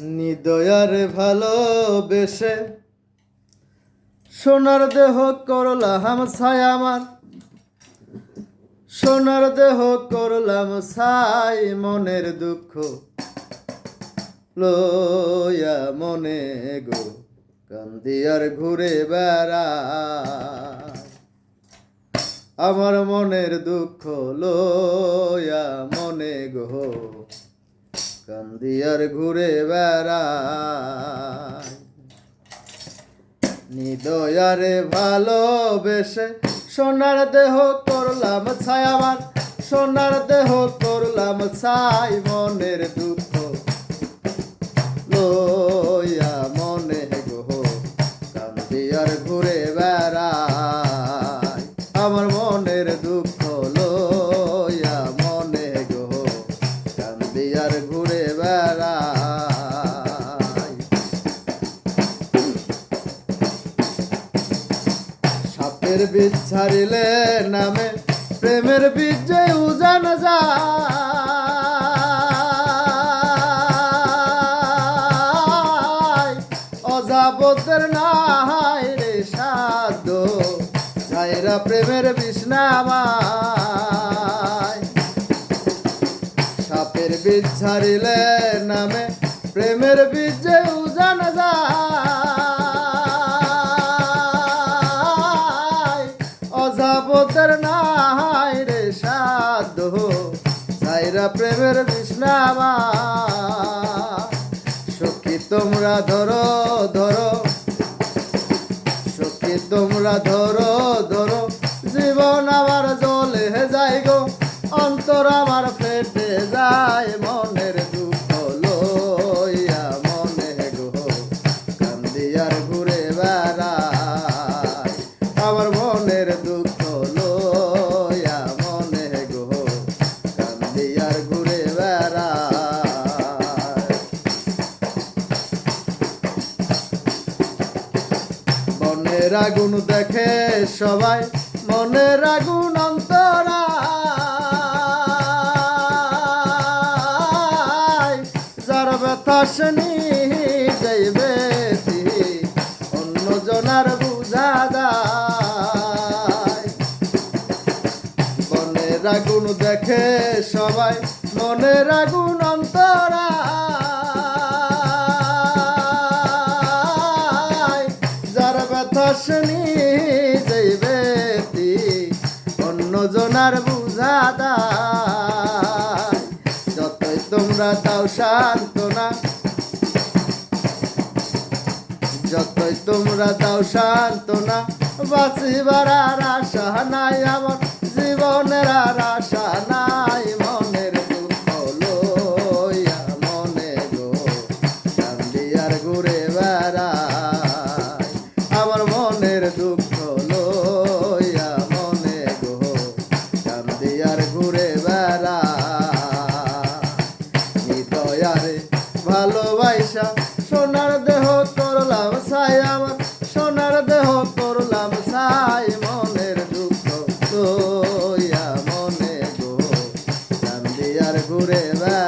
নিদয়ার ভালোবেসে সোনার দেহ করলাম ছায় আমার। সোনার দেহ করলাম ছাই মনের দুঃখ লয়া মনে গো কান্দিয়ার ঘুরে বেড়া আমার মনের দুঃখ লয়া মনে গো কান্দিয়ার ঘুরে বেড়ায়। নিদয়ারে ভালোবেসে সোনার দেহ করলাম ছায়াবান সোনার দেহ করলাম ছাই মনের দুঃখ। সাপের বীজ ছাড়িলে নামে প্রেমের বীজ যে উজান যায়। অজাবতের নাই রে সাধ্য যাইরা প্রেমের বিষ্ণামায় সাপের বীজ ছাড়িলে নামে প্রেমের বীজ যে উজান অজাবতের নাই রে সাধ্য সাইরা প্রেমের বিষ্ণামা সখী তোমরা ধরো ধরো, সখী তোমরা ধরো ধরো, জীবন আমার জলে যায় গো, অন্তর আমার ফেটে যায়। মনের আগুন দেখে সবাই, মনের আগুন অন্তরা যার ব্যথা শুনি যাইবে অন্য জনার বুঝা দায় মনের আগুন দেখে সবাই, মনের আগুন অন্তরা যার ব্যথা শুনি যাইবে অন্য বুঝা যতই তোমরা তাও সান্ত্বনা, যতই তোমরা দাও সান্ত্বনা, বাঁচিবার আর আশা নাই, আমার জীবনের আর আশা নাই। লইয়া